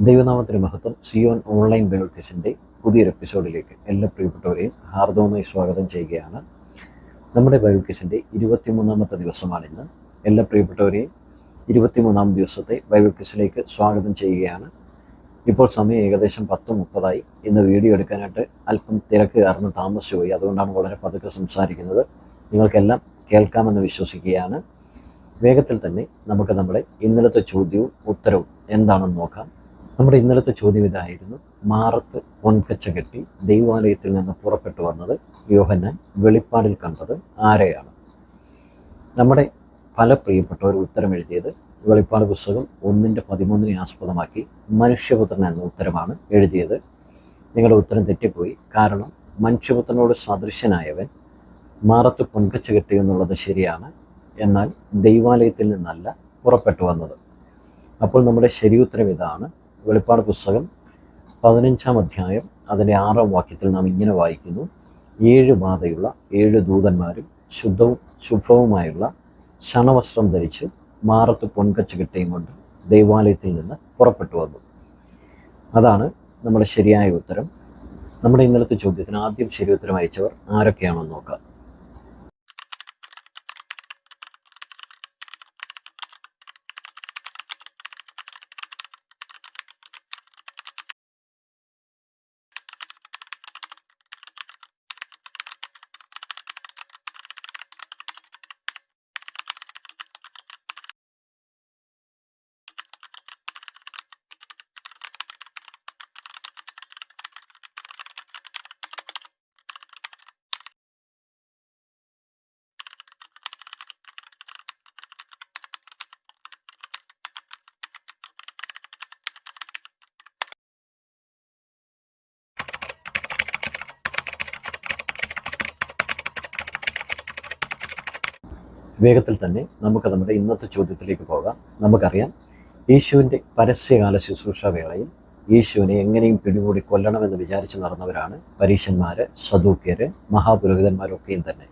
ദൈവനാമത്തിന് മഹത്വം. Zion online Bible ക്വിസിന്റെ പുതിയൊരു എപ്പിസോഡിലേക്ക് എല്ലാ പ്രിയപ്പെട്ടവരെയും ഹാർദവമായി സ്വാഗതം ചെയ്യുകയാണ്. നമ്മുടെ ബൈബിൾ ക്വിസിന്റെ ഇരുപത്തിമൂന്നാമത്തെ ദിവസമാണിന്ന്. എല്ലാ പ്രിയപ്പെട്ടവരെയും ഇരുപത്തിമൂന്നാം ദിവസത്തെ ബൈബിൾ ക്വിസിലേക്ക് സ്വാഗതം ചെയ്യുകയാണ്. ഇപ്പോൾ സമയം ഏകദേശം പത്ത് മുപ്പതായി. ഇന്ന് വീഡിയോ എടുക്കാനായിട്ട് അല്പം തിരക്ക് കാരണം താമസിച്ചു പോയി അതുകൊണ്ടാണ് വളരെ പതുക്കെ സംസാരിക്കുന്നത്. നിങ്ങൾക്കെല്ലാം കേൾക്കാമെന്ന് വിശ്വസിക്കുകയാണ്. വേഗത്തിൽ തന്നെ നമുക്ക് നമ്മുടെ ഇന്നലത്തെ ചോദ്യവും ഉത്തരവും എന്താണെന്ന് നോക്കാം. നമ്മുടെ ഇന്നലത്തെ ചോദ്യം ഇതായിരുന്നു. മാറത്ത് പൊൻകച്ച കെട്ടി ദൈവാലയത്തിൽ നിന്ന് പുറപ്പെട്ടു വന്നത് യോഹന്നാൻ വെളിപ്പാടിൽ കണ്ടത് ആരെയാണ്? നമ്മുടെ പല പ്രിയപ്പെട്ടവർ ഉത്തരം എഴുതിയത് വെളിപ്പാട് പുസ്തകം ഒന്നിന്റെ പതിമൂന്നിനെ ആസ്പദമാക്കി മനുഷ്യപുത്രൻ എന്ന ഉത്തരമാണ് എഴുതിയത്. നിങ്ങളുടെ ഉത്തരം തെറ്റിപ്പോയി. കാരണം മനുഷ്യപുത്രനോട് സദൃശനായവൻ മാറത്ത് പൊൻകച്ച കെട്ടി എന്നുള്ളത് ശരിയാണ്. എന്നാൽ ദൈവാലയത്തിൽ നിന്നല്ല പുറപ്പെട്ടു വന്നത്. അപ്പോൾ നമ്മുടെ ശരിയുത്തരം ഇതാണ്. വെളിപ്പാട് പുസ്തകം പതിനഞ്ചാം അധ്യായം അതിന്റെ ആറാം വാക്യത്തിൽ നാം ഇങ്ങനെ വായിക്കുന്നു. ഏഴ് ബാധയുള്ള ഏഴ് ദൂതന്മാരും ശുദ്ധവും ശുഭ്രവുമായുള്ള ശണവസ്ത്രം ധരിച്ച് മാറത്ത് പൊൻകച്ച് കിട്ടയും കൊണ്ട് ദൈവാലയത്തിൽ നിന്ന് പുറപ്പെട്ടു വന്നു. അതാണ് നമ്മുടെ ശരിയായ ഉത്തരം. നമ്മുടെ ഇന്നലത്തെ ചോദ്യത്തിന് ആദ്യം ശരി ഉത്തരം അയച്ചവർ ആരൊക്കെയാണെന്ന് നോക്കാം. വേഗത്തിൽ തന്നെ നമുക്ക് നമ്മുടെ ഇന്നത്തെ ചോദ്യത്തിലേക്ക് പോകാം. നമുക്കറിയാം യേശുവിന്റെ പരസ്യകാല ശുശ്രൂഷ വേളയിൽ യേശുവിനെ എങ്ങനെയും പിടികൂടി കൊല്ലണമെന്ന് വിചാരിച്ച് നടന്നവരാണ് പരീശന്മാർ സദൂക്യർ മഹാപുരോഹിതന്മാരൊക്കെയും തന്നെ.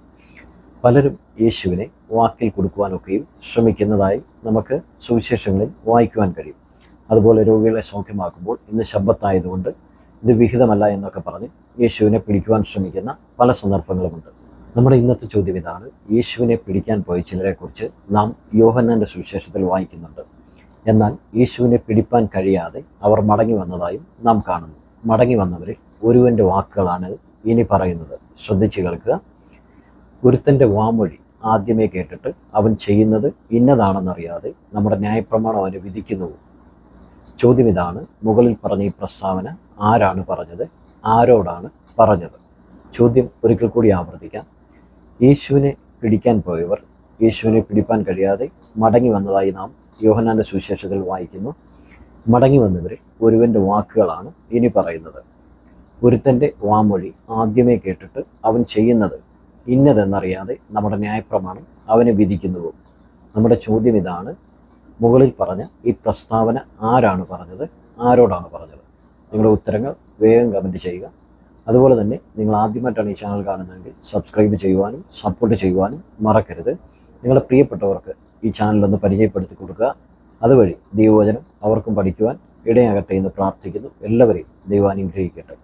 പലരും യേശുവിനെ വാക്കിൽ കൊടുക്കുവാനൊക്കെയും ശ്രമിക്കുന്നതായി നമുക്ക് സുവിശേഷങ്ങളിൽ വായിക്കുവാൻ കഴിയും. അതുപോലെ രോഗികളെ സൗഖ്യമാക്കുമ്പോൾ ഇന്ന് ശബ്ദത്തായതുകൊണ്ട് ഇത് വിഹിതമല്ല എന്നൊക്കെ പറഞ്ഞ് യേശുവിനെ പിടിക്കുവാൻ ശ്രമിക്കുന്ന പല സന്ദർഭങ്ങളുമുണ്ട്. നമ്മുടെ ഇന്നത്തെ ചോദ്യം ഇതാണ്. യേശുവിനെ പിടിക്കാൻ പോയ ചിലരെക്കുറിച്ച് നാം യോഹന്നാന്റെ സുവിശേഷത്തിൽ വായിക്കുന്നുണ്ട്. എന്നാൽ യേശുവിനെ പിടിപ്പാൻ കഴിയാതെ അവർ മടങ്ങി വന്നതായും നാം കാണുന്നു. മടങ്ങി വന്നവരിൽ ഒരുവന്റെ വാക്കുകളാണ് ഇനി പറയുന്നത്. ശ്രദ്ധിച്ചു കേൾക്കുക. ഒരുത്തന്റെ വാമൊഴി ആദ്യമേ കേട്ടിട്ട് അവൻ ചെയ്യുന്നത് ഇന്നതാണെന്നറിയാതെ നമ്മുടെ ന്യായപ്രമാണം അവന് വിധിക്കുന്നു. ചോദ്യം ഇതാണ്. മുകളിൽ പറഞ്ഞ ഈ പ്രസ്താവന ആരാണ് പറഞ്ഞത്? ആരോടാണ് പറഞ്ഞത്? ചോദ്യം ഒരിക്കൽ കൂടി ആവർത്തിക്കാം. യേശുവിനെ പിടിക്കാൻ പോയവർ യേശുവിനെ പിടിപ്പാൻ കഴിയാതെ മടങ്ങി വന്നതായി നാം യോഹനാന്റെ സുവിശേഷത്തിൽ വായിക്കുന്നു. മടങ്ങി വന്നവരെ ഒരുവന്റെ വാക്കുകളാണ് ഇനി പറയുന്നത്. ഒരുത്തന്റെ വാമൊഴി ആദ്യമേ കേട്ടിട്ട് അവൻ ചെയ്യുന്നത് ഇന്നതെന്നറിയാതെ നമ്മുടെ ന്യായപ്രമാണം അവനെ വിധിക്കുന്നുവോ? നമ്മുടെ ചോദ്യം ഇതാണ്. മുകളിൽ പറഞ്ഞ ഈ പ്രസ്താവന ആരാണ് പറഞ്ഞത്? ആരോടാണ് പറഞ്ഞത്? നിങ്ങളുടെ ഉത്തരങ്ങൾ വേഗം കമന്റ് ചെയ്യുക. അതുപോലെ തന്നെ നിങ്ങൾ ആദ്യമായിട്ടാണ് ഈ ചാനൽ കാണുന്നതെങ്കിൽ സബ്സ്ക്രൈബ് ചെയ്യുവാനും സപ്പോർട്ട് ചെയ്യുവാനും മറക്കരുത്. നിങ്ങളുടെ പ്രിയപ്പെട്ടവർക്ക് ഈ ചാനലൊന്ന് പരിചയപ്പെടുത്തി കൊടുക്കുക. അതുവഴി ദൈവവചനം അവർക്കും പഠിക്കുവാൻ ഇടയാകട്ടെ എന്ന് പ്രാർത്ഥിക്കുന്നു. എല്ലാവരെയും ദൈവം അനുഗ്രഹിക്കട്ടെ